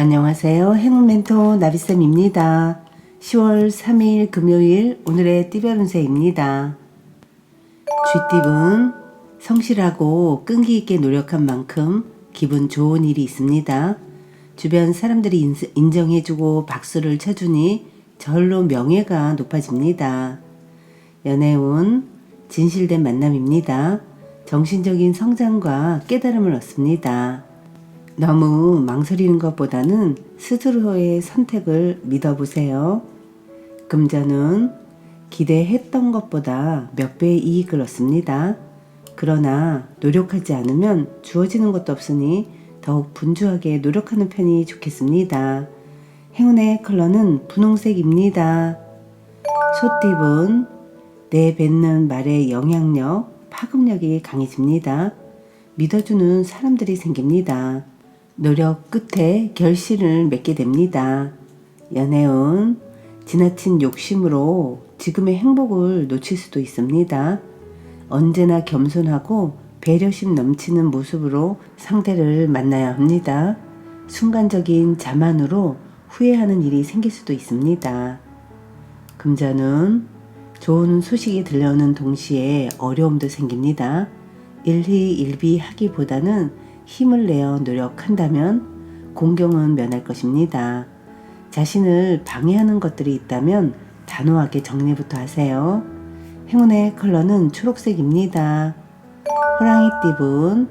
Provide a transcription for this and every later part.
안녕하세요. 행운 멘토 나비쌤입니다. 10월 3일 금요일 오늘의 띠별 운세입니다. 쥐띠분 성실하고 끈기 있게 노력한 만큼 기분 좋은 일이 있습니다. 주변 사람들이 인- 인정해주고 박수를 쳐주니 절로 명예가 높아집니다. 연애운 진실된 만남입니다. 정신적인 성장과 깨달음을 얻습니다. 너무 망설이는 것보다는 스스로의 선택을 믿어보세요. 금전은 기대했던 것보다 몇 배의 이익을 얻습니다. 그러나 노력하지 않으면 주어지는 것도 없으니 더욱 분주하게 노력하는 편이 좋겠습니다. 행운의 컬러는 분홍색입니다. 소띠분 내 뱉는 말의 영향력, 파급력이 강해집니다. 믿어주는 사람들이 생깁니다. 노력 끝에 결실을 맺게 됩니다. 연애운 지나친 욕심으로 지금의 행복을 놓칠 수도 있습니다. 언제나 겸손하고 배려심 넘치는 모습으로 상대를 만나야 합니다. 순간적인 자만으로 후회하는 일이 생길 수도 있습니다. 금전은 좋은 소식이 들려오는 동시에 어려움도 생깁니다. 일희일비 하기보다는 힘을 내어 노력한다면 공경은 면할 것입니다. 자신을 방해하는 것들이 있다면 단호하게 정리부터 하세요. 행운의 컬러는 초록색입니다. 호랑이 띠분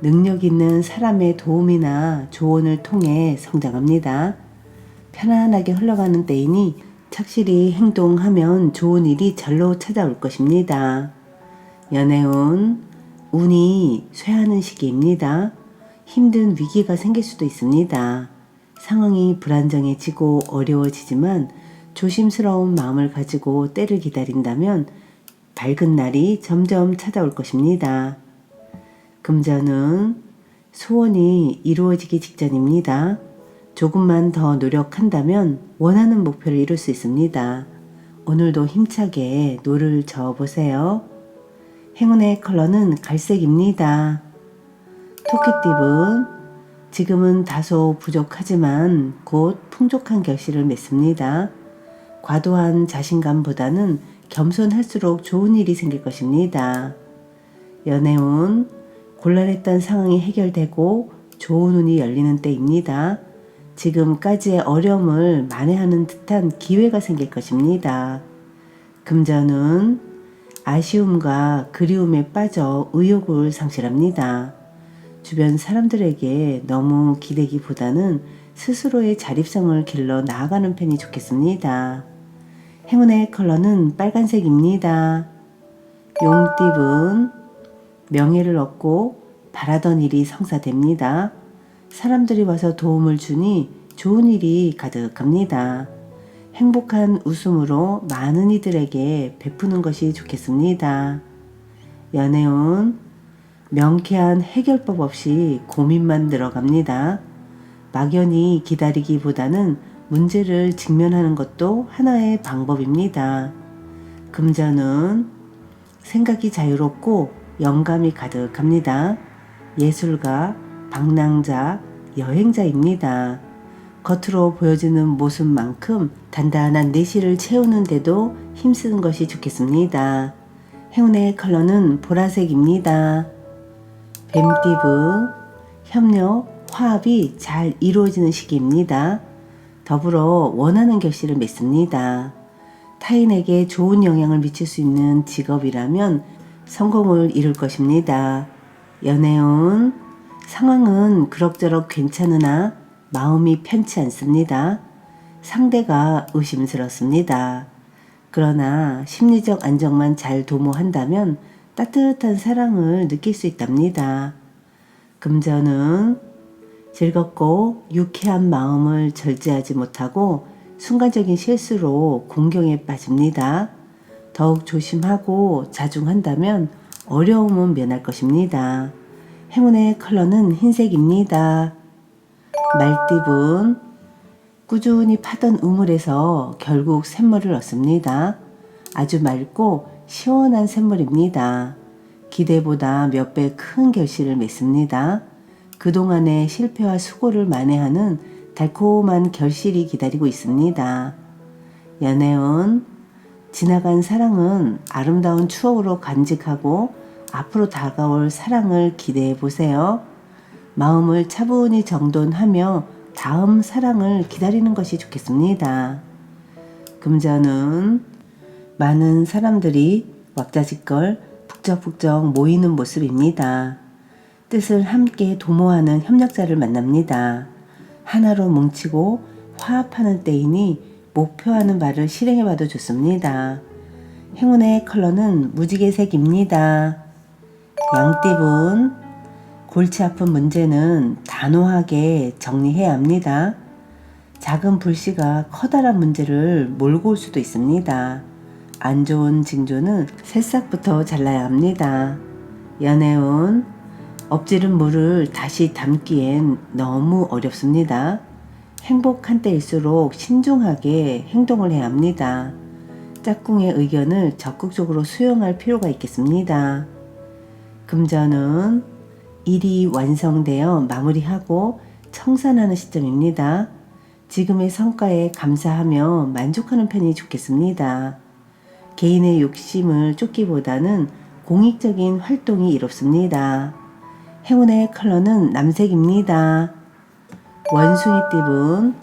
능력 있는 사람의 도움이나 조언을 통해 성장합니다. 편안하게 흘러가는 때이니 착실히 행동하면 좋은 일이 절로 찾아올 것입니다. 연애운 운이 쇠하는 시기입니다. 힘든 위기가 생길 수도 있습니다. 상황이 불안정해지고 어려워지지만 조심스러운 마음을 가지고 때를 기다린다면 밝은 날이 점점 찾아올 것입니다. 금전은 소원이 이루어지기 직전입니다. 조금만 더 노력한다면 원하는 목표를 이룰 수 있습니다. 오늘도 힘차게 노를 저어보세요. 행운의 컬러는 갈색입니다. 토끼띠분, 지금은 다소 부족하지만 곧 풍족한 결실을 맺습니다. 과도한 자신감보다는 겸손할수록 좋은 일이 생길 것입니다. 연애운, 곤란했던 상황이 해결되고 좋은 운이 열리는 때입니다. 지금까지의 어려움을 만회하는 듯한 기회가 생길 것입니다. 금전은 아쉬움과 그리움에 빠져 의욕을 상실합니다. 주변 사람들에게 너무 기대기보다는 스스로의 자립성을 길러 나아가는 편이 좋겠습니다. 행운의 컬러는 빨간색입니다. 용띠분, 명예를 얻고 바라던 일이 성사됩니다. 사람들이 와서 도움을 주니 좋은 일이 가득합니다. 행복한 웃음으로 많은 이들에게 베푸는 것이 좋겠습니다. 연애운 명쾌한 해결법 없이 고민만 들어갑니다. 막연히 기다리기보다는 문제를 직면하는 것도 하나의 방법입니다. 금전은 생각이 자유롭고 영감이 가득합니다. 예술가, 방랑자, 여행자입니다. 겉으로 보여지는 모습만큼 단단한 내실을 채우는데도 힘쓰는 것이 좋겠습니다. 행운의 컬러는 보라색입니다. 뱀띠브, 협력, 화합이 잘 이루어지는 시기입니다. 더불어 원하는 결실을 맺습니다. 타인에게 좋은 영향을 미칠 수 있는 직업이라면 성공을 이룰 것입니다. 연애운, 상황은 그럭저럭 괜찮으나 마음이 편치 않습니다. 상대가 의심스럽습니다. 그러나 심리적 안정만 잘 도모한다면 따뜻한 사랑을 느낄 수 있답니다. 금전은 즐겁고 유쾌한 마음을 절제하지 못하고 순간적인 실수로 공경에 빠집니다. 더욱 조심하고 자중한다면 어려움은 면할 것입니다. 행운의 컬러는 흰색입니다. 말띠분, 꾸준히 파던 우물에서 결국 샘물을 얻습니다. 아주 맑고 시원한 샘물입니다. 기대보다 몇 배 큰 결실을 맺습니다. 그동안의 실패와 수고를 만회하는 달콤한 결실이 기다리고 있습니다. 연애운 지나간 사랑은 아름다운 추억으로 간직하고 앞으로 다가올 사랑을 기대해 보세요. 마음을 차분히 정돈하며 다음 사랑을 기다리는 것이 좋겠습니다. 금전은 많은 사람들이 왁자지껄 북적북적 모이는 모습입니다. 뜻을 함께 도모하는 협력자를 만납니다. 하나로 뭉치고 화합하는 때이니 목표하는 바를 실행해봐도 좋습니다. 행운의 컬러는 무지개색입니다. 양띠분 골치 아픈 문제는 단호하게 정리해야 합니다. 작은 불씨가 커다란 문제를 몰고 올 수도 있습니다. 안 좋은 징조는 새싹부터 잘라야 합니다. 연애운 엎지른 물을 다시 담기엔 너무 어렵습니다. 행복한 때일수록 신중하게 행동을 해야 합니다. 짝꿍의 의견을 적극적으로 수용할 필요가 있겠습니다. 금전은 일이 완성되어 마무리하고 청산하는 시점입니다. 지금의 성과에 감사하며 만족하는 편이 좋겠습니다. 개인의 욕심을 쫓기보다는 공익적인 활동이 이롭습니다. 행운의 컬러는 남색입니다. 원숭이 띠분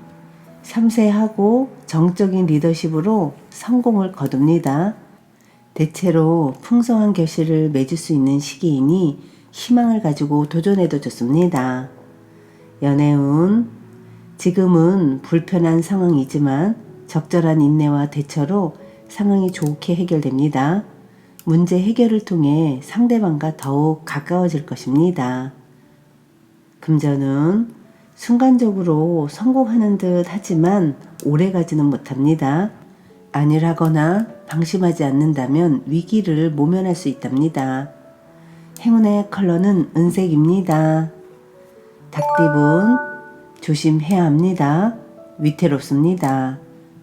섬세하고 정적인 리더십으로 성공을 거둡니다. 대체로 풍성한 결실을 맺을 수 있는 시기이니 희망을 가지고 도전해도 좋습니다. 연애운 지금은 불편한 상황이지만 적절한 인내와 대처로 상황이 좋게 해결됩니다. 문제 해결을 통해 상대방과 더욱 가까워질 것입니다. 금전은 순간적으로 성공하는 듯 하지만 오래 가지는 못합니다. 안일하거나 방심하지 않는다면 위기를 모면할 수 있답니다. 행운의 컬러는 은색입니다. 닭띠분 조심해야 합니다. 위태롭습니다.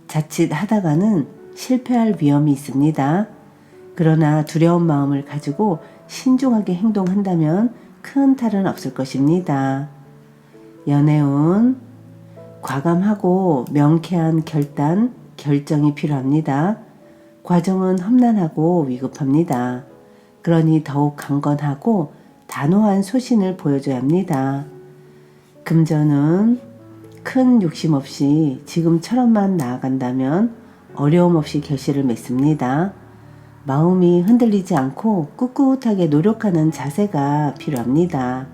자칫 하다가는 실패할 위험이 있습니다. 그러나 두려운 마음을 가지고 신중하게 행동한다면 큰 탈은 없을 것입니다. 연애운 과감하고 명쾌한 결단, 결정이 필요합니다. 과정은 험난하고 위급합니다. 그러니 더욱 강건하고 단호한 소신을 보여줘야 합니다. 금전은 큰 욕심 없이 지금처럼만 나아간다면 어려움 없이 결실을 맺습니다. 마음이 흔들리지 않고 꿋꿋하게 노력하는 자세가 필요합니다.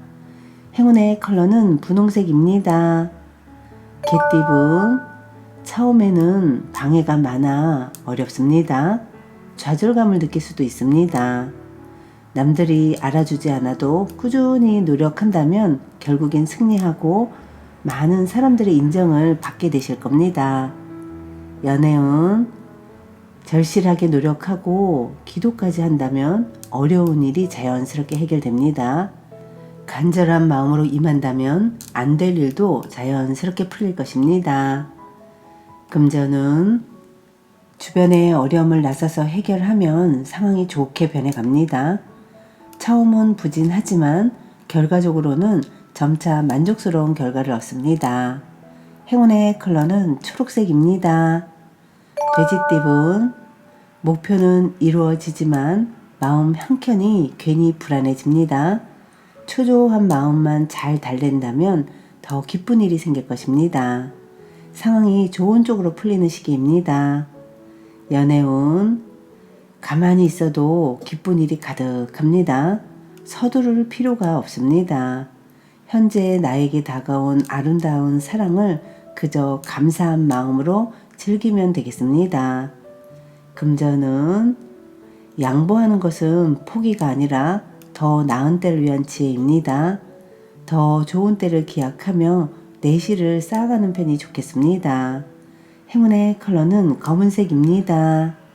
행운의 컬러는 분홍색입니다. 개띠분, 처음에는 방해가 많아 어렵습니다. 좌절감을 느낄 수도 있습니다. 남들이 알아주지 않아도 꾸준히 노력한다면 결국엔 승리하고 많은 사람들의 인정을 받게 되실 겁니다. 연애운 절실하게 노력하고 기도까지 한다면 어려운 일이 자연스럽게 해결됩니다. 간절한 마음으로 임한다면 안 될 일도 자연스럽게 풀릴 것입니다. 금전은 주변의 어려움을 나서서 해결하면 상황이 좋게 변해갑니다. 처음은 부진하지만 결과적으로는 점차 만족스러운 결과를 얻습니다. 행운의 컬러는 초록색입니다. 돼지띠분 목표는 이루어지지만 마음 한켠이 괜히 불안해집니다. 초조한 마음만 잘 달랜다면 더 기쁜 일이 생길 것입니다. 상황이 좋은 쪽으로 풀리는 시기입니다. 연애운 가만히 있어도 기쁜 일이 가득합니다. 서두를 필요가 없습니다. 현재 나에게 다가온 아름다운 사랑을 그저 감사한 마음으로 즐기면 되겠습니다. 금전은 양보하는 것은 포기가 아니라 더 나은 때를 위한 지혜입니다. 더 좋은 때를 기약하며 내실을 쌓아가는 편이 좋겠습니다. 행운의 컬러는 검은색입니다.